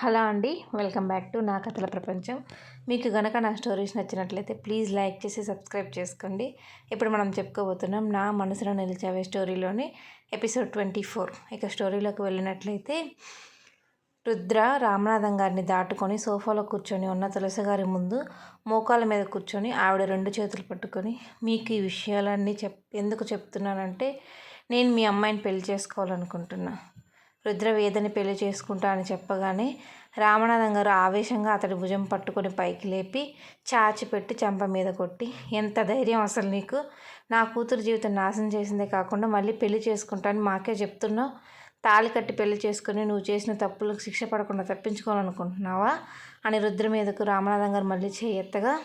Hello అండి welcome back to నా కథల ప్రపంచం. మీకు గనక నా స్టోరీస్ నచ్చినట్లయితే ప్లీజ్ లైక్ చేసి సబ్స్క్రైబ్ చేసుకోండి. ఇప్పుడు మనం చెప్పుకోబోతున్నాం నా మనసులో నిలిచావే స్టోరీలోని ఎపిసోడ్ ట్వంటీ ఫోర్. ఇక స్టోరీలోకి వెళ్ళినట్లయితే రుద్ర రామనాథం గారిని దాటుకొని సోఫాలో కూర్చొని ఉన్న తులసి గారి ముందు మోకాల మీద కూర్చొని ఆవిడ రెండు చేతులు పట్టుకొని మీకు ఈ విషయాలన్నీ చెప్ ఎందుకు చెప్తున్నానంటే నేను మీ అమ్మాయిని పెళ్ళి చేసుకోవాలనుకుంటున్నా. రుద్రవేదని పెళ్ళి చేసుకుంటా అని చెప్పగానే రామనాథం గారు ఆవేశంగా అతడి భుజం పట్టుకొని పైకి లేపి చాచి పెట్టి చెంప మీద కొట్టి ఎంత ధైర్యం అసలు నీకు? నా కూతురు జీవితం నాశనం చేసిందే కాకుండా మళ్ళీ పెళ్ళి చేసుకుంటాను మాకే చెప్తున్నావు. తాళి కట్టి పెళ్ళి చేసుకుని నువ్వు చేసిన తప్పులకు శిక్ష పడకుండా తప్పించుకోవాలనుకుంటున్నావా? అని రుద్ర మీదకు రామనాథం గారు మళ్ళీ చేయెత్తగా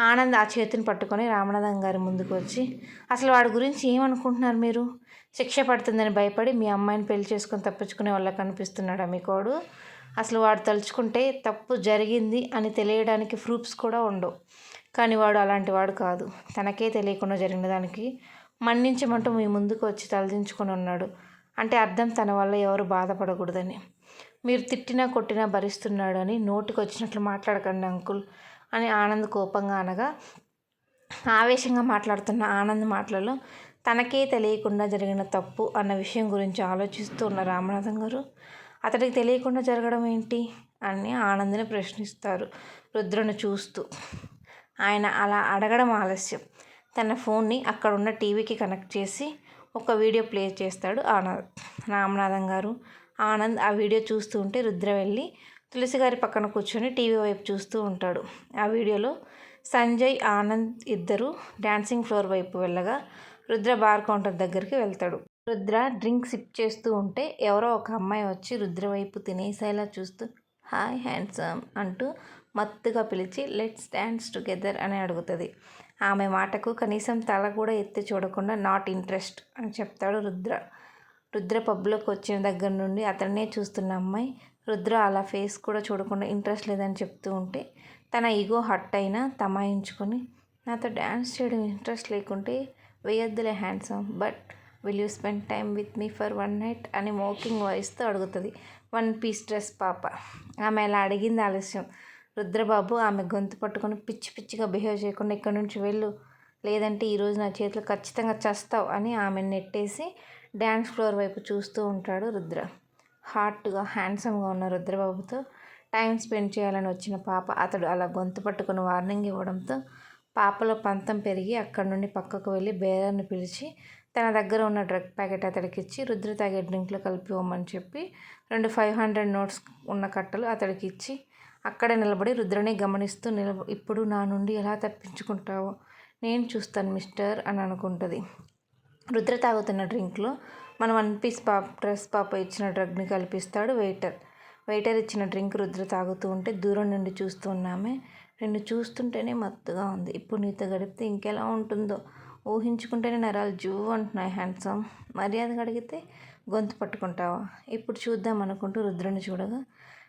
ఆనంద్ ఆ చేతిని పట్టుకొని రామనాథం గారి ముందుకు వచ్చి అసలు వాడి గురించి ఏమనుకుంటున్నారు మీరు? శిక్ష పడుతుందని భయపడి మీ అమ్మాయిని పెళ్ళి చేసుకొని తప్పించుకునే వాళ్ళ కనిపిస్తున్నాడా మీ కోడు? అసలు వాడు తలుచుకుంటే తప్పు జరిగింది అని తెలియడానికి ప్రూఫ్స్ కూడా ఉండవు. కానీ వాడు అలాంటి వాడు కాదు. తనకే తెలియకుండా జరిగిన దానికి మన్నించమంటూ మీ ముందుకు వచ్చి తలదించుకొని ఉన్నాడు. అంటే అర్థం తన వల్ల ఎవరు బాధపడకూడదని. మీరు తిట్టినా కొట్టినా భరిస్తున్నాడు అని నోటికి వచ్చినట్లు మాట్లాడకండి అంకుల్. అని ఆనంద్ కోపంగా అనగా ఆవేశంగా మాట్లాడుతున్న ఆనంద్ మాటలలో తనకే తెలియకుండా జరిగిన తప్పు అన్న విషయం గురించి ఆలోచిస్తూ ఉన్న రామనాథం గారు అతడికి తెలియకుండా జరగడం ఏంటి? అని ఆనందని ప్రశ్నిస్తారు రుద్రను చూస్తూ. ఆయన అలా అడగడం ఆలస్యం. తన ఫోన్ని అక్కడున్న టీవీకి కనెక్ట్ చేసి ఒక వీడియో ప్లే చేస్తాడు ఆనంద్ రామనాథం గారు. ఆనంద్ ఆ వీడియో చూస్తూ ఉంటే రుద్ర వెళ్ళి తులసి గారి పక్కన కూర్చొని టీవీ వైపు చూస్తూ ఉంటాడు. ఆ వీడియోలో సంజయ్ ఆనంద్ ఇద్దరు డ్యాన్సింగ్ ఫ్లోర్ వైపు వెళ్ళగా రుద్ర బార్ కౌంటర్ దగ్గరికి వెళ్తాడు. రుద్ర డ్రింక్ సిప్ చేస్తూ ఉంటే ఎవరో ఒక అమ్మాయి వచ్చి రుద్ర వైపు తినేసేలా చూస్తూ హాయ్ హ్యాండ్సమ్ అంటూ మత్తుగా పిలిచి లెట్స్ డాన్స్ టుగెదర్ అని అడుగుతుంది. ఆమె మాటకు కనీసం తల కూడా ఎత్తి చూడకుండా నాట్ ఇంట్రెస్ట్ అని చెప్తాడు రుద్ర. రుద్ర పబ్లోకి వచ్చిన దగ్గర నుండి అతన్నే చూస్తున్న అమ్మాయి రుద్ర అలా ఫేస్ కూడా చూడకుండా ఇంట్రెస్ట్ లేదని చెప్తూ ఉంటే తన ఈగో హట్ అయినా తమాయించుకొని నాతో డ్యాన్స్ చేయడం ఇంట్రెస్ట్ లేకుంటే వేయద్దులే handsome but will you spend time with me for one night? అని మోకింగ్ వాయిస్తో అడుగుతుంది. వన్ పీస్ డ్రెస్ పాప. ఆమె అలా అడిగింది ఆలస్యం. రుద్రబాబు ఆమె గొంతు పట్టుకొని పిచ్చి పిచ్చిగా బిహేవ్ చేయకుండా ఇక్కడి నుంచి వెళ్ళు. లేదంటే ఈరోజు నా చేతులు ఖచ్చితంగా చస్తావు అని ఆమె నెట్టేసి డ్యాన్స్ ఫ్లోర్ వైపు చూస్తూ ఉంటాడు రుద్ర. హార్ట్గా హ్యాండ్సమ్గా ఉన్న రుద్రబాబుతో. టైం స్పెండ్ చేయాలని వచ్చిన పాప అతడు అలా గొంతు పట్టుకుని వార్నింగ్ ఇవ్వడంతో పాపలో పంతం పెరిగి అక్కడి నుండి పక్కకు వెళ్ళి బేరర్ని పిలిచి తన దగ్గర ఉన్న డ్రగ్ ప్యాకెట్ అతడికి ఇచ్చి రుద్ర తాగే డ్రింక్లు కలిపి ఇవ్వమని చెప్పి రెండు ఫైవ్ హండ్రెడ్ నోట్స్ ఉన్న కట్టలు అతడికి ఇచ్చి అక్కడే నిలబడి రుద్రని గమనిస్తూ నిలబ ఇప్పుడు నా నుండి ఎలా తప్పించుకుంటావో? నేను చూస్తాను మిస్టర్ అని అనుకుంటుంది. రుద్ర తాగుతున్న డ్రింక్లో మన వన్ పీస్ పాప డ్రెస్ పాప ఇచ్చిన డ్రగ్ని కల్పిస్తాడు వెయిటర్. వెయిటర్ ఇచ్చిన డ్రింక్ రుద్ర తాగుతూ ఉంటే దూరం నుండి చూస్తూ ఉన్నామే నిన్ను చూస్తుంటేనే మత్తుగా ఉంది. ఇప్పుడు నీతో గడిపితే ఇంకెలా ఉంటుందో? ఊహించుకుంటేనే నరాలు జూ అంటున్నాయి హ్యాండ్సమ్ మర్యాద అడిగితే గొంతు పట్టుకుంటావా? ఇప్పుడు చూద్దాం అనుకుంటూ రుద్రుని చూడగా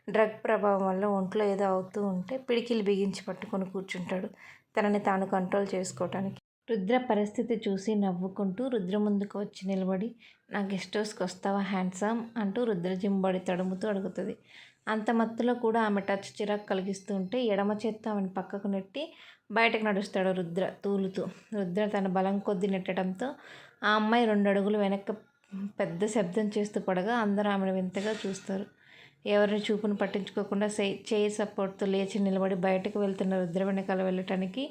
డ్రగ్ ప్రభావం వల్ల ఒంట్లో ఏదో అవుతూ ఉంటే పిడికిలు బిగించి పట్టుకొని కూర్చుంటాడు. తనని తాను కంట్రోల్ చేసుకోవటానికి రుద్ర పరిస్థితి చూసి నవ్వుకుంటూ రుద్ర ముందుకు వచ్చి నిలబడి నా గెస్ట్ హౌస్కి వస్తావా హ్యాండ్సమ్? అంటూ రుద్ర జింబడి తడుముతూ అడుగుతుంది. అంత మత్తులో కూడా ఆమె టచ్ చిరాకు కలిగిస్తూ ఉంటే ఎడమ చేత్తో ఆమెను పక్కకు నెట్టి బయటకు నడుస్తాడు రుద్ర తూలుతూ. రుద్ర తన బలం కొద్ది నెట్టడంతో ఆ అమ్మాయి రెండు అడుగులు వెనక్కి పెద్ద శబ్దం చేస్తూ పడగా అందరూ ఆమెను వింతగా చూస్తారు. ఎవరిని చూపును పట్టించుకోకుండా చేయి సపోర్ట్తో లేచి నిలబడి బయటకు వెళ్తున్న రుద్ర వెనకాల వెళ్ళటానికి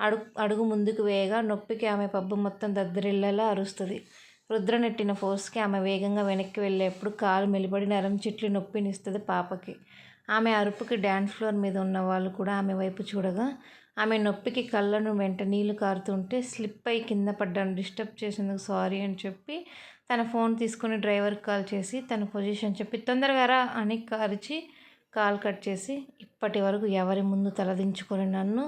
అడుగు అడుగు ముందుకు వేయగా నొప్పికి ఆమె పబ్బు మొత్తం దద్దరిల్లేలా అరుస్తుంది. రుద్ర నెట్టిన ఫోర్స్కి ఆమె వేగంగా వెనక్కి వెళ్ళేప్పుడు కాలు మెలిబడి నరం చెట్లు నొప్పినిస్తుంది పాపకి. ఆమె అరుపుకి డ్యాన్స్ ఫ్లోర్ మీద ఉన్న వాళ్ళు కూడా ఆమె వైపు చూడగా ఆమె నొప్పికి కళ్ళను వెంట నీళ్ళు కారుతుంటే స్లిప్ అయి కింద పడ్డాను డిస్టర్బ్ చేసేందుకు సారీ అని చెప్పి తన ఫోన్ తీసుకుని డ్రైవర్కి కాల్ చేసి తన పొజిషన్ చెప్పి తొందరగా రా అని కరిచి కాల్ కట్ చేసి ఇప్పటి వరకు ఎవరి ముందు తలదించుకొని నన్ను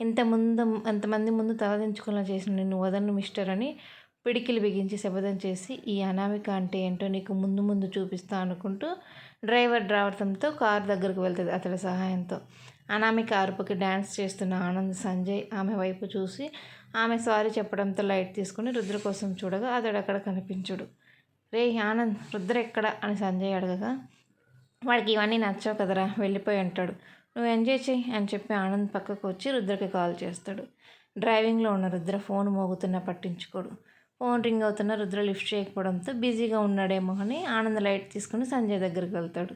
ఇంత ముందు ఎంతమంది ముందు తలదించుకునేలా చేసిన నిన్ను వదలను మిస్టర్ అని పిడికిలు బిగించి శపథం చేసి ఈ అనామిక అంటే ఏంటో నీకు ముందు ముందు చూపిస్తా అనుకుంటూ డ్రైవర్ డ్రావర్తంతో కారు దగ్గరకు వెళ్తుంది అతడి సహాయంతో. అనామిక అరుపుకి డ్యాన్స్ చేస్తున్న ఆనంద్ సంజయ్ ఆమె వైపు చూసి ఆమె సారీ చెప్పడంతో లైట్ తీసుకుని రుద్ర కోసం చూడగా అతడు అక్కడ కనిపించుడు. రే ఆనంద్ రుద్ర ఎక్కడ? అని సంజయ్ అడగగా. వాడికి ఇవన్నీ నచ్చవు కదరా వెళ్ళిపోయి అంటాడు నువ్వు ఎంజాయ్ చేయి అని చెప్పి ఆనంద్ పక్కకు వచ్చి రుద్రకి కాల్ చేస్తాడు. డ్రైవింగ్లో ఉన్న రుద్ర ఫోన్ మోగుతున్నా పట్టించుకోడు. ఫోన్ రింగ్ అవుతున్న రుద్ర లిఫ్ట్ చేయకపోవడంతో బిజీగా ఉన్నాడేమో అని ఆనంద్ లైట్ తీసుకుని సంజయ్ దగ్గరికి వెళ్తాడు.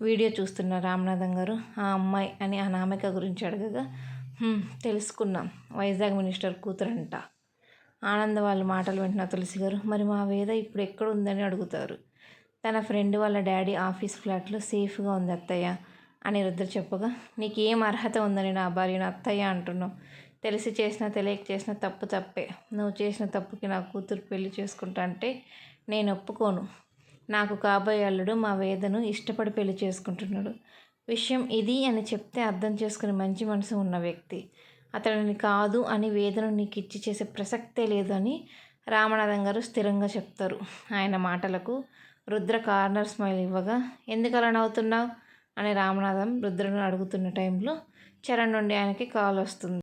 వీడియో చూస్తున్న రామనాథం గారు ఆ అమ్మాయి అని అనామిక గురించి అడగగా తెలుసుకున్నాం. వైజాగ్ మినిస్టర్ కూతురంట. ఆనంద్ వాళ్ళ మాటలు వింటున్న తులసి గారు మరి మా వేద ఇప్పుడు ఎక్కడ ఉందని అడుగుతారు. తన ఫ్రెండ్ వాళ్ళ డాడీ ఆఫీస్ ఫ్లాట్లో సేఫ్గా ఉంది అత్తయ్య. అని రుద్ర చెప్పగా నీకు ఏం అర్హత ఉందని నా భార్య నా అత్తయ్య అంటున్నావు. తెలిసి చేసినా తెలియక చేసిన తప్పు తప్పే. నువ్వు చేసిన తప్పుకి నా కూతురు పెళ్ళి చేసుకుంటా అంటే నేను ఒప్పుకోను. నాకు కాబోయే అల్లుడు మా వేదను ఇష్టపడి పెళ్ళి చేసుకుంటున్నాడు. విషయం ఇది అని చెప్తే అర్థం చేసుకుని మంచి మనసు ఉన్న వ్యక్తి. అతడిని కాదు అని వేదన నీకు ఇచ్చి చేసే ప్రసక్తే లేదు అని రామనాథం గారు స్థిరంగా చెప్తారు. ఆయన మాటలకు రుద్ర కార్నర్ స్మైల్ ఇవ్వగా ఎందుకు అలా నవ్వుతున్నావు? అని రామనాథం రుద్రను అడుగుతున్న టైంలో చరణ్ నుండి ఆయనకి కాల్ వస్తుంది.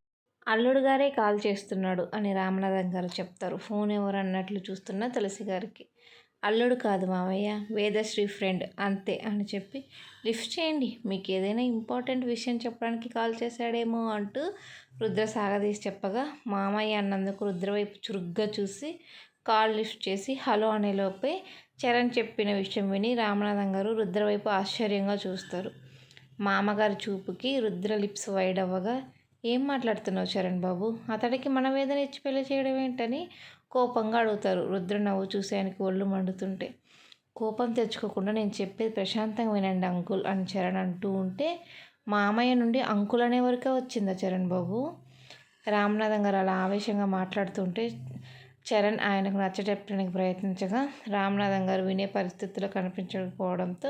అల్లుడు గారే కాల్ చేస్తున్నాడు అని రామనాథం గారు చెప్తారు. ఫోన్ ఎవరు అన్నట్లు చూస్తున్న తులసి గారికి. అల్లుడు కాదు మావయ్య వేదశ్రీ ఫ్రెండ్ అంతే అని చెప్పి లిఫ్ట్ చేయండి మీకు ఏదైనా ఇంపార్టెంట్ విషయం చెప్పడానికి కాల్ చేశాడేమో అంటూ రుద్ర సాగదీసి చెప్పగా మామయ్య అన్నందుకు రుద్ర వైపు చురుగ్గా చూసి కాల్ లిఫ్ట్ చేసి హలో అనేలోపే చరణ్ చెప్పిన విషయం విని రామనాథం గారు రుద్ర వైపు ఆశ్చర్యంగా చూస్తారు. మామగారి చూపుకి రుద్ర లిప్స్ వైడ్ అవ్వగా ఏం మాట్లాడుతున్నావు చరణ్ బాబు? అతడికి మన వేదన ఇచ్చి పెళ్ళి చేయడం ఏంటని కోపంగా అడుగుతారు రుద్ర నవ్వు చూసి ఆయనకి ఒళ్ళు మండుతుంటే. కోపం తెచ్చుకోకుండా నేను చెప్పేది ప్రశాంతంగా వినండి అంకుల్ అని చరణ్ అంటూ ఉంటే మామయ్య నుండి అంకుల్ అనే వరకే వచ్చిందా చరణ్ బాబు? రామనాథం గారు అలా ఆవేశంగా మాట్లాడుతుంటే చరణ్ ఆయనకు నచ్చచెప్పడానికి ప్రయత్నించగా రామనాథం గారు వినే పరిస్థితుల్లో కనిపించకపోవడంతో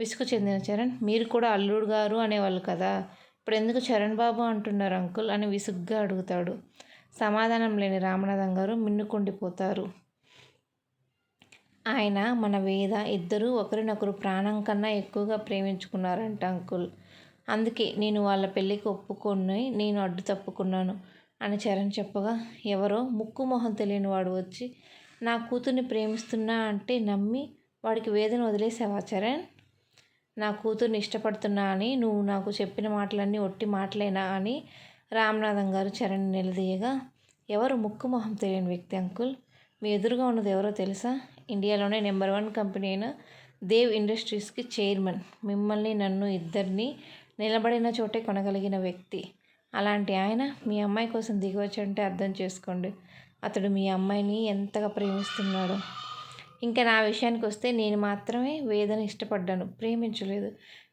విసుగు చెందిన చరణ్ మీరు కూడా అల్లుడు గారు అనేవాళ్ళు కదా? ఇప్పుడు ఎందుకు చరణ్ బాబు అంటున్నారు అంకుల్ అని విసుగ్గా అడుగుతాడు. సమాధానం లేని రామనాథం గారు మిన్నుకుండిపోతారు. ఆయన మన వేద ఇద్దరూ ఒకరినొకరు ప్రాణం కన్నా ఎక్కువగా ప్రేమించుకున్నారంట అంకుల్. అందుకే నేను వాళ్ళ పెళ్ళికి ఒప్పుకొని నేను అడ్డు తప్పుకున్నాను. అని చరణ్ చెప్పగా ఎవరో ముక్కు మొహం తెలియని వాడు వచ్చి నా కూతుర్ని ప్రేమిస్తున్నా అంటే నమ్మి వాడికి వేదన వదిలేసావా చరణ్? నా కూతుర్ని ఇష్టపడుతున్నా అని నువ్వు నాకు చెప్పిన మాటలన్నీ ఒట్టి మాటలేనా అని రామనాథం గారు చరణ్ నిలదీయగా ఎవరు ముక్కు మొహం తెలియని వ్యక్తి అంకుల్? మీ ఎదురుగా ఉన్నది ఎవరో తెలుసా? ఇండియాలోనే నెంబర్ వన్ కంపెనీ అయిన దేవ్ ఇండస్ట్రీస్కి చైర్మన్. మిమ్మల్ని నన్ను ఇద్దరిని నిలబడిన చోటే కొనగలిగిన వ్యక్తి. అలాంటి ఆయన మీ అమ్మాయి కోసం దిగవచ్చంటే అర్థం చేసుకోండి. అతడు మీ అమ్మాయిని ఎంతగా ప్రేమిస్తున్నాడో. ఇంకా నా విషయానికి వస్తే నేను మాత్రమే వేదను ఇష్టపడ్డాను. ప్రేమించలేదు.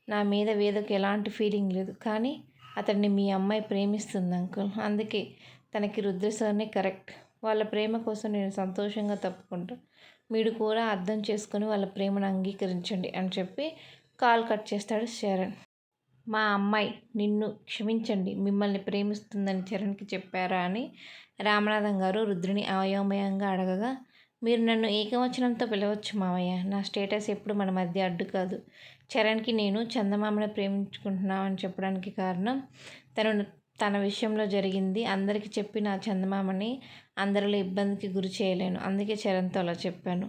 నా మీద వేదకు ఎలాంటి ఫీలింగ్ లేదు. కానీ అతన్ని మీ అమ్మాయి ప్రేమిస్తుంది అంకుల్ అందుకే తనకి రుద్రసార్నే కరెక్ట్ వాళ్ళ ప్రేమ కోసం నేను సంతోషంగా తప్పుకుంటా. మీరు కూడా అర్థం చేసుకొని వాళ్ళ ప్రేమను అంగీకరించండి అని చెప్పి కాల్ కట్ చేస్తాడు శరణ్. మా అమ్మాయి నిన్ను క్షమించండి మిమ్మల్ని ప్రేమిస్తుందని చరణ్కి చెప్పారా అని రామనాథం గారు రుద్రుని అయోమయంగా అడగగా మీరు నన్ను ఏకవచనంతో పిలవచ్చు మావయ్య నా స్టేటస్ ఎప్పుడు మన మధ్య అడ్డు కాదు. చరణ్కి నేను చందమామని ప్రేమించుకుంటున్నామని చెప్పడానికి కారణం తను తన విషయంలో జరిగింది. అందరికీ చెప్పి నా చందమామని అందరిలో ఇబ్బందికి గురి చేయలేను. అందుకే చరణ్తో అలా చెప్పాను.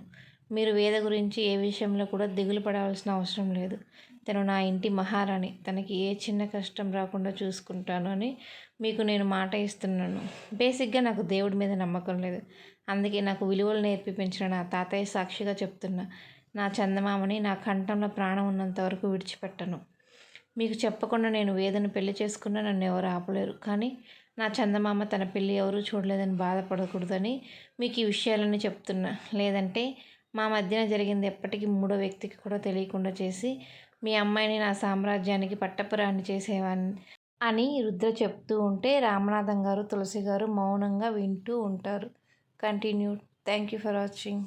మీరు వేద గురించి ఏ విషయంలో కూడా దిగులు పడవలసిన అవసరం లేదు. తను నా ఇంటి మహారాణి. తనకి ఏ చిన్న కష్టం రాకుండా చూసుకుంటాను అని మీకు నేను మాట ఇస్తున్నాను. బేసిక్గా నాకు దేవుడి మీద నమ్మకం లేదు. అందుకే నాకు విలువలు నేర్పి పెంచిన నా తాతయ్య సాక్షిగా చెప్తున్నా నా చందమామని నా కంఠంలో ప్రాణం ఉన్నంత వరకు విడిచిపెట్టను. మీకు చెప్పకుండా నేను వేదను పెళ్ళి చేసుకున్నా నన్ను ఎవరు ఆపలేరు. కానీ నా చందమామ తన పెళ్ళి ఎవరూ చూడలేదని బాధపడకూడదని మీకు ఈ విషయాలన్నీ చెప్తున్నా. లేదంటే మా మధ్యన జరిగింది ఎప్పటికీ మూడో వ్యక్తికి కూడా తెలియకుండా చేసి మీ అమ్మాయిని నా సామ్రాజ్యానికి పట్టపురాణి చేసేవాన్ని అని రుద్ర చెప్తూ ఉంటే రామనాథం గారు తులసి గారు మౌనంగా వింటూ ఉంటారు. Continue thank you for watching